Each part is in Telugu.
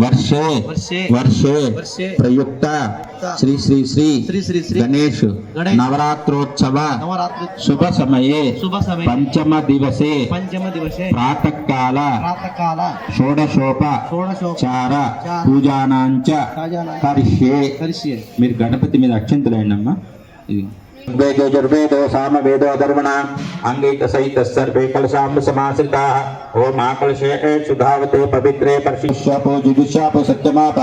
వర్షే. వర్షే. ప్రయుక్త. శ్రీ శ్రీ శ్రీ శ్రీ శ్రీ శ్రీ గణేష్. నవరాత్రోత్సవ. నవరాత్రి శుభ సమయే. శుభ సమయ. పంచమ దివసే. పంచమ దివసే. ప్రాతకాల. ప్రాతకాల. షోడశోప. షోడశోప. చార. పూజానాంచ. కరిష్యే. మీరు గణపతి మీద అక్షంతులైండమ్మా ఇది. వేదో జుర్వేదో సామ వేదో ధర్మణ అంగైక సహిత సర్వే కలశాంబ సమాశ్రితా ఓం ఆకలశే సుధావతే పవిత్రే పర్షిష్యాపో జిగుష్యాపో సత్యమాప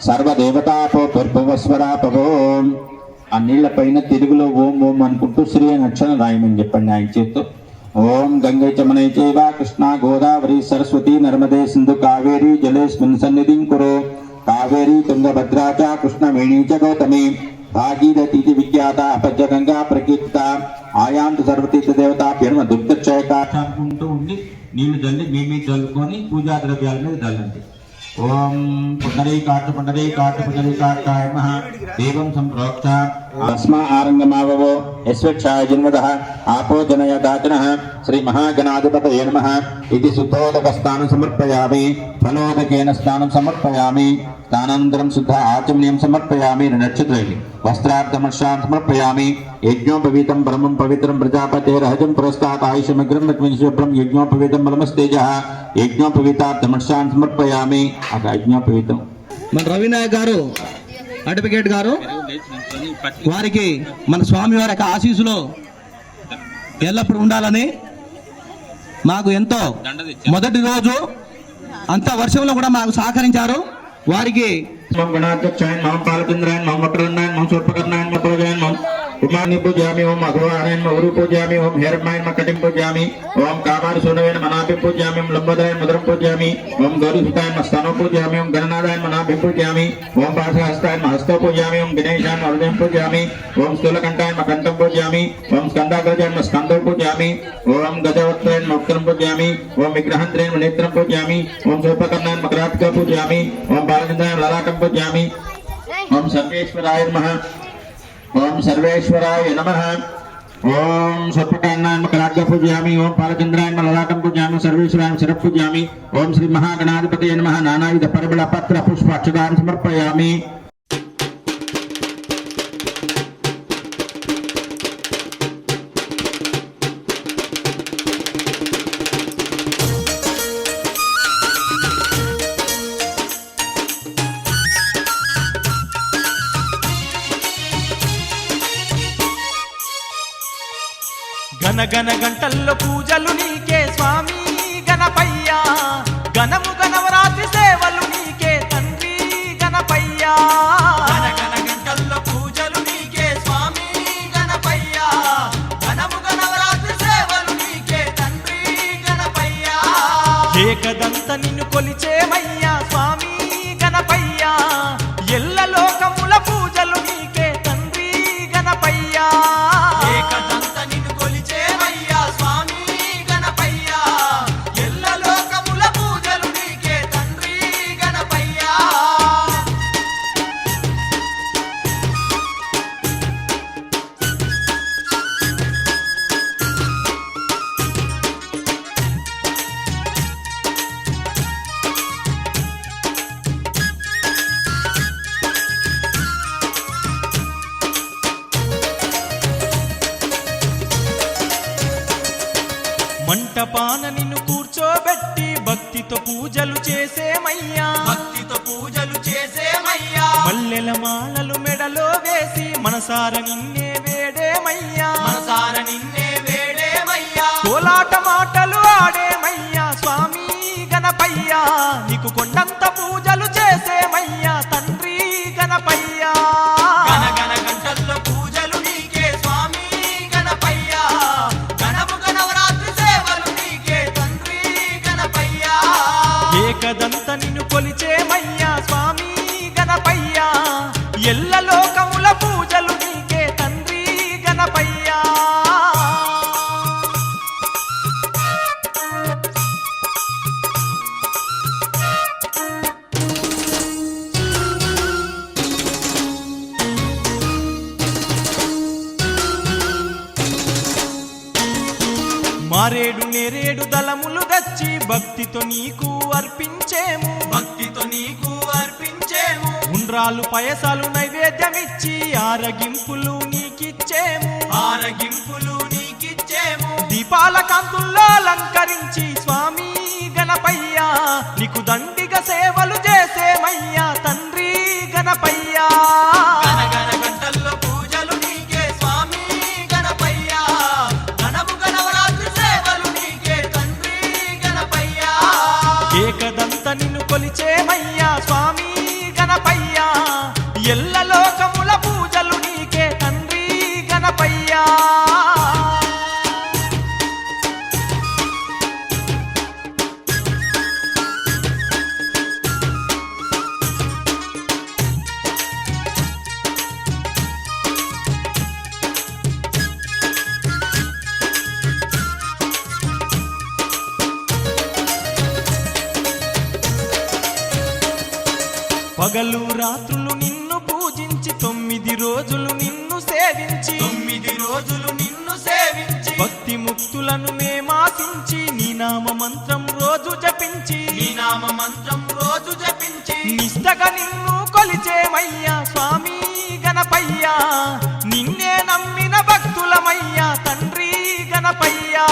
సర్వదేవతాపో పుర్భవస్వరాపవోం ఆ నీళ్ళ పైన తెలుగులో ఓం ఓం అనుకుంటూ శ్రీ నక్షణ రాయమని చెప్పండి ఆయన చేత్తో. ఓం గంగై చమనై చేవ కృష్ణ గోదావరి సరస్వతి నర్మదే సింధు కావేరి జలేష్మిన్ సన్నిధిం కురు. కావేరి తుంగభద్రా చ కృష్ణవేణి చ గౌతమి. భాగీరథి విఖ్యాత అపజ్య గంగా ప్రకీర్తిత ఆయాంత సర్వతీర్థ దేవత పేరున ఉండి నీళ్ళు చల్లి మీ మీద చల్లుకొని పూజా ద్రవ్యాల మీద చల్లండి ఓం పుండరీ కాటు పుండరీ కాటు పుండరీ దేవం సంప్రోక్ష. ఆస్మా ఆరంగమావో యస్వక్షాయ జన్మద ఆపో జనయ దాచన శ్రీ మహాగణాధిపతయే నమ ఇది శుద్ధోదక స్నానం సమర్పయామి ఫలోదకేన స్నానం సమర్పయామి స్నానానంతరం శుద్ధ ఆచమనీయం సమర్పయామి నక్షత్రైः వస్త్రార్థమర్షాన్ సమర్పయామి యజ్ఞోపవీతం బ్రహ్మం పవిత్రం ప్రజాపతేరహజం పురస్తాత్ ఆయుషమగ్రం లక్ష్మీశుభ్రం యజ్ఞోపవీతం బలమస్తేజ యజ్ఞోపవీతార్థమర్షాన్ సమర్పయామి అక యజ్ఞోపవీతం మన రవినాయక్ గారు అడ్వకేట్ గారు వారికి మన స్వామి వారి యొక్క ఆశీస్సులో ఎల్లప్పుడూ ఉండాలని మాకు ఎంతో మొదటి రోజు అంత వర్షంలో కూడా మాకు సహకరించారు. వారికి మమ గణాధ్యక్షాయన్ మమ పాలచంద్రాయన్ మమ వక్రన్నాయన్ మమ సూర్పకర్ణాయన్ మమ ఉమాని పూజయామి ఓం అఘవారాయన్ మమ ఉరు పూజయామి ఓం హేరమాయన్ మకటిం పూజయామి ఓం కామారి సూనవేన మనాభి పూజయామి ఓం లంబోదరాయన్ మధురం పూజయామి ఓం గౌరీ సుతాయన్ మస్తానో పూజయామి ఓం గణనాథాయన్ మనాభి పూజయామి ఓం పాశహస్తాయన్ మహస్తో పూజయామి ఓం గణేశాన్ హృదయం పూజయామి ఓం స్థూలకంఠాయన్ మకంఠం పూజయామి ఓం స్కందాగ్రజాయన్ స్కందో పూజయామి ఓం గజవత్రయన్ మౌక్రం పూజయామి ఓం విగ్రహంత్రేన్ నేత్రం పూజయామి ఓం సూపకర్ణాయన్ మకరాత్క పూజయామి ఓం బాలచంద్రాయన్ లలాటం పూజయామి ఓం సర్వేశ్వరాయ నమః ఓం సర్వేశ్వరాయ నమ. ఓం సర్పకర్ణాయన్ మకరాత్క పూజయామి. ఓం బాలచంద్రాయన్ లలాటం పూజయామి. సర్వేశ్వరాయ శిర పూజయామి. ఓం శ్రీ మహాగణాధిపతి నమ. నానాయుధ పరిమళ పత్ర పుష్పాక్షదాన్ సమర్పయామి. గన గన గంటల్లో పూజలు నీకే స్వామి గణపయ్యా. గణము గణవరాత్రి సేవలు నీకే తండ్రి గణపయ్యా. గంటల్లో పూజలు నీకే స్వామి గణపయ్యా. గణము గణవరాత్రి సేవలు నీకే తండ్రి గణపయ్యా. ఏకదంత నిన్ను కొలిచేమయ్యా స్వామి భక్తితో నీకు అర్పించేము. భక్తితో నీకు అర్పించేము. ఉండ్రాలు పయసాలు నైవేద్యమిచ్చి ఆరగింపులు నీకిచ్చేము. ఆరగింపులు నీకిచ్చేము. దీపాల కాంతుల్లో అలంకరించి స్వామి గణపయ్యా నీకు దండిగ సేవలు చేసేమయ్యా తండ్రి గణపయ్యా. ఎల్ల లోకముల పూజలు నీకే తండ్రి గణపయ్యా. పగలు రాత్రులు నిన్ను పూజించి తొమ్మిది రోజులు నిన్ను సేవించి తొమ్మిది రోజులు నిన్ను సేవించి భక్తి ముక్తులను మేమాసించి నీ నామ మంత్రం రోజు జపించి నీ నామ మంత్రం రోజు జపించి. నిష్టగా నిన్ను కొలిచేమయ్యా స్వామి గణపయ్యా. నిన్నే నమ్మిన భక్తులమయ్యా తండ్రి గణపయ్యా.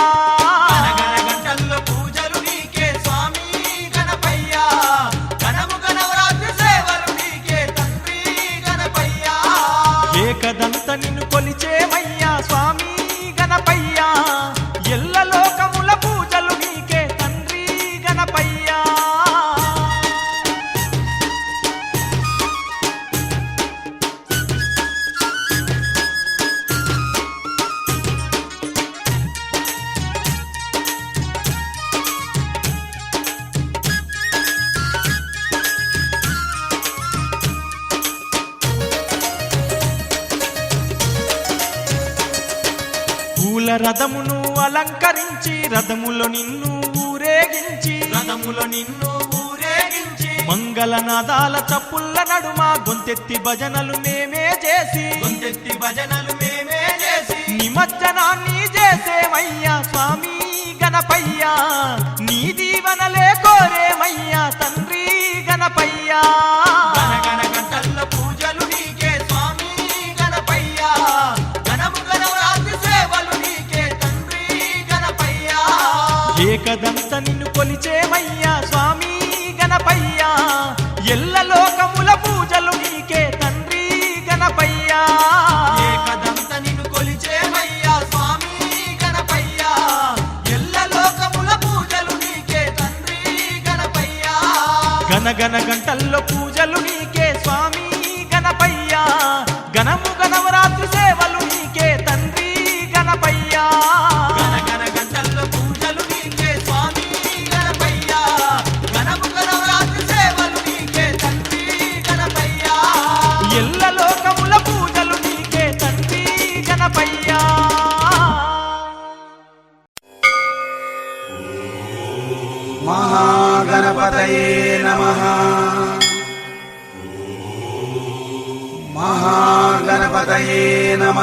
రథమును అలంకరించి రథములో నిన్ను ఊరేగించి రథములో నిన్ను ఊరేగించి మంగళనాదాల చప్పుల్ల నడుమ గొంతెత్తి భజనలు మేమే చేసి గొంతెత్తి భజనలు మేమే చేసి నిమజ్జనాన్ని చేసేమయ్యా స్వామి గణపయ్యా. గనగన గంటల్లో పూజలు నీకే శ్రీమాతయే నమ. మహాగణపతయే నమ.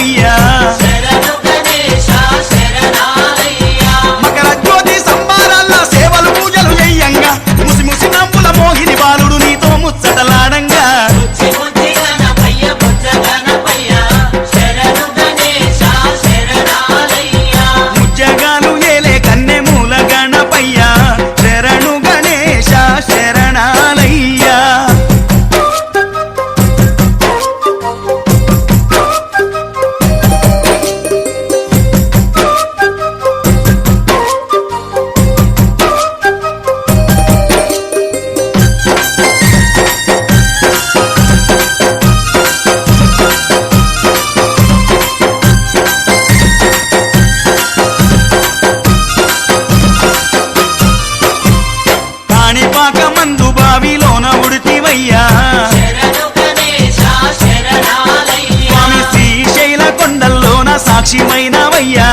ஐயா అయ్యా స్వామి శ్రీశైల కొండల్లోన సాక్షిమైనవయ్యా.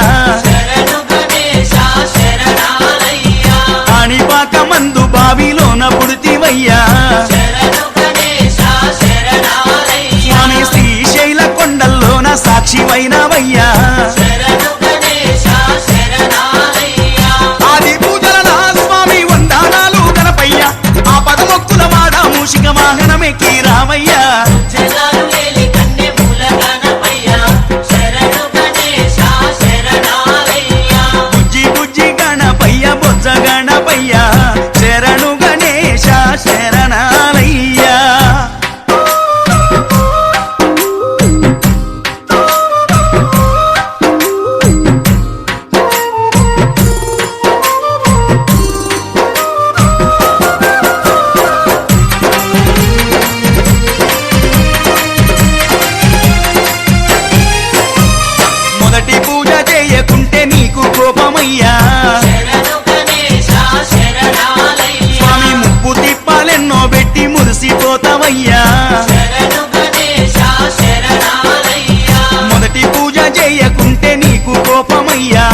María.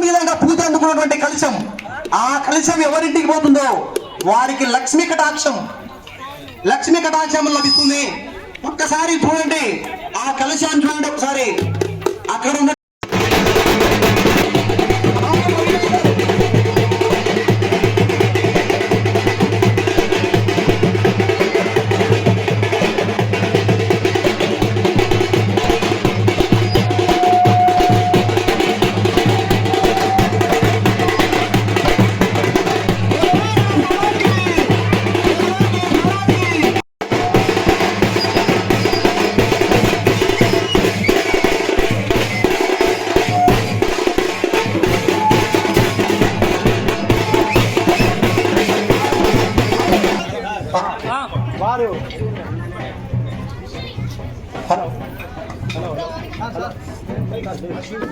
మీద పూజ అందుకున్నటువంటి కలుషం. ఆ కలుషం ఎవరింటికి పోతుందో? వారికి లక్ష్మీ కటాక్షం. లక్ష్మీ కటాక్షం లభిస్తుంది. ఒక్కసారి చూడండి. ఆ కలుషాన్ని చూడండి ఒకసారి. అక్కడ ఉన్న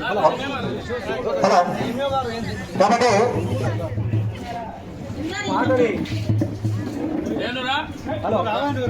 హలో. కాబట్టి హలో నాగలక్ష్మి